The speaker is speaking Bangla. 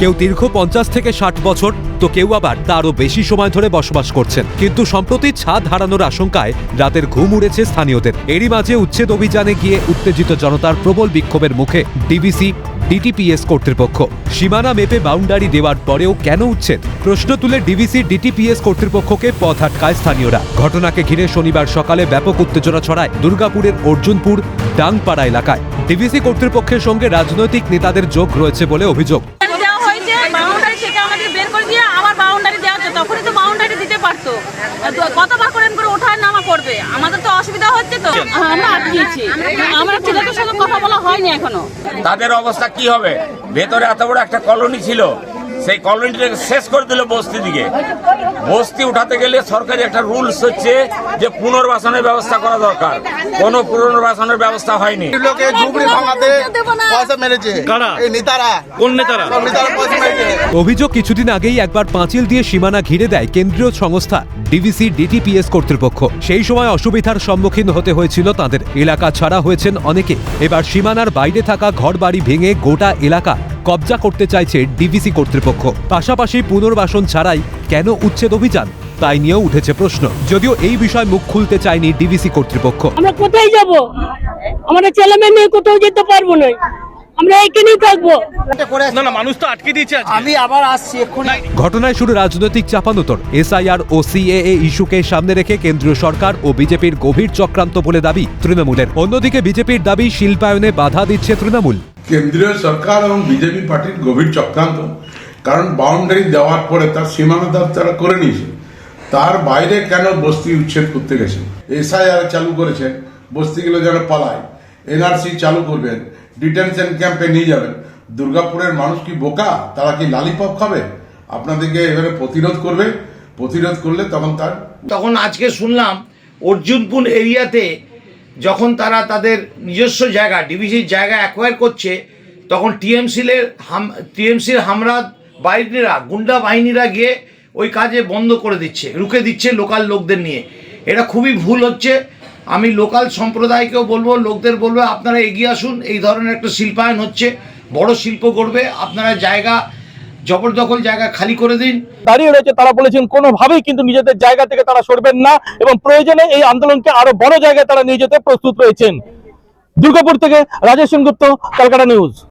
কেউ দীর্ঘ পঞ্চাশ থেকে ষাট বছর, তো কেউ আবার তারও বেশি সময় ধরে বসবাস করছেন। কিন্তু সম্প্রতি ছাদ হারানোর আশঙ্কায় রাতের ঘুম উড়েছে স্থানীয়দের। এরই মাঝে উচ্ছেদ অভিযানে গিয়ে উত্তেজিত জনতার প্রবল বিক্ষোভের মুখে ডিবিসি, ডিটিপিএস কর্তৃপক্ষ। সীমানা মেপে বাউন্ডারি দেওয়ার পরেও কেন উচ্ছেদ? প্রশ্ন তুলে ডিভিসি ডিটিপিএস কর্তৃপক্ষকে পথ আটকায় স্থানীয়রা। ঘটনাকে ঘিরে শনিবার সকালে ব্যাপক উত্তেজনা ছড়ায় দুর্গাপুরের অর্জুনপুর, ডাংপাড়া এলাকায়। ডিভিসি কর্তৃপক্ষের সঙ্গে রাজনৈতিক নেতাদের যোগ রয়েছে বলে অভিযোগ। করে দিয়ে আবার বাউন্ডারি দেওয়া হচ্ছে তখনই তো বাউন্ডারি দিতে পারতো। কত কতবার করেন করে ওঠা নামা করবে? আমাদের তো অসুবিধা হচ্ছে তো। আমরা আটকিয়েছি আমরা ছেলেদের সাথে কথা বলা হয়নি এখনও। তাদের অবস্থা কি হবে? ভেতরে এত বড় একটা কলোনি ছিল। সেই কলোনিটাকে শেষ করে দিল বস্তি দিকে। বস্তি উঠাতে গেলে সরকারি একটা রুলস হচ্ছে যে পুনর্বাসনের ব্যবস্থা করা দরকার। কোনো পুনর্বাসনের ব্যবস্থা হয়নি। লোকে ঝুপড়ি ভাঙাতে পয়সা মেরেছে। কারা? এই নেতারা। কোন নেতারা? নেতারা পয়সা মেরেছে। অভিযোগ কিছুদিন আগেই একবার পাঁচিল দিয়ে সীমানা ঘিরে দেয় কেন্দ্রীয় সংস্থা ডিভিসি ডিটিপিএস কর্তৃপক্ষ। সেই সময় অসুবিধার সম্মুখীন হতে হয়েছিল তাদের। এলাকা ছাড়া হয়েছেন অনেকে। এবার সীমানার বাইরে থাকা ঘরবাড়ি ভেঙে গোটা এলাকা কবজা করতে চাইছে ডিভিসি কর্তৃপক্ষ। পাশাপাশি পুনর্বাসন ছাড়াই কেন উচ্ছেদ অভিযান? তাই নিয়েও উঠেছে প্রশ্ন। যদিও এই বিষয়ে মুখ খুলতে চায়নি ডিভিসি কর্তৃপক্ষ। আমরা কোথায় যাব? আমাদের ছেলে মেয়ে নিয়ে কোথাও যেতে পারব না। আমরা এখানেই থাকব। না না মানুষ তো আটকে দিয়েছে আমি আবার আসছি এক্ষুনি। ঘটনায় শুরু রাজনৈতিক চাপানোতর। এসআইআর ও সিএএ ইস্যুকে সামনে রেখে কেন্দ্রীয় সরকার ও বিজেপির গভীর চক্রান্ত বলে দাবি তৃণমূলের। অন্যদিকে বিজেপির দাবি শিল্পায়নে বাধা দিচ্ছে তৃণমূল। কেন্দ্রীয় সরকার এবং বিজেপি পার্টির গভীর চক্রান্ত। কারণ বাউন্ডারি দেওয়ার পরে তার সীমানা দাব তারা করে নিয়েছে। তার বাইরে কেন বস্তি উচ্ছেদ করতে গেছে? এসআইআর চালু করেছেন বস্তিগুলো যেন পালায়। এনআরসি চালু করবেন ডিটেনশন ক্যাম্পে নিয়ে যাবেন। দুর্গাপুরের মানুষ কি বোকা? তারা কি লালিপপ খাবে? আপনাদেরকে এবারে প্রতিরোধ করবে। প্রতিরোধ করলে তখন তার তখন আজকে শুনলাম অর্জুনপুর এরিয়াতে যখন তারা তাদের নিজস্ব জায়গা ডিভিসির জায়গা অ্যাকোয়ার করছে, তখন টিএমসির হাম টিএমসির হামরা বাহিনীরা, গুন্ডা বাহিনীরা গিয়ে ওই কাজে বন্ধ করে দিচ্ছে, রুখে দিচ্ছে লোকাল লোকদের নিয়ে। এটা খুবই ভুল হচ্ছে। আমি লোকাল সম্প্রদায়কেও বলব, লোকদের বলব, আপনারা এগিয়ে আসুন, এই ধরনের একটা শিল্পায়ন হচ্ছে, বড় শিল্প করবে আপনারা জায়গা জবরদখল জায়গা খালি করে দিন। দাঁড়িয়ে রয়েছে তারা বলেছেন, কোনোভাবেই কিন্তু নিজেদের জায়গা থেকে তারা সরবেন না এবং প্রয়োজনে এই আন্দোলনকে আরও বড় জায়গায় তারা নিয়ে যেতে প্রস্তুত রয়েছেন। দুর্গাপুর থেকে রাজেশ সেনগুপ্ত, কলকাতা নিউজ।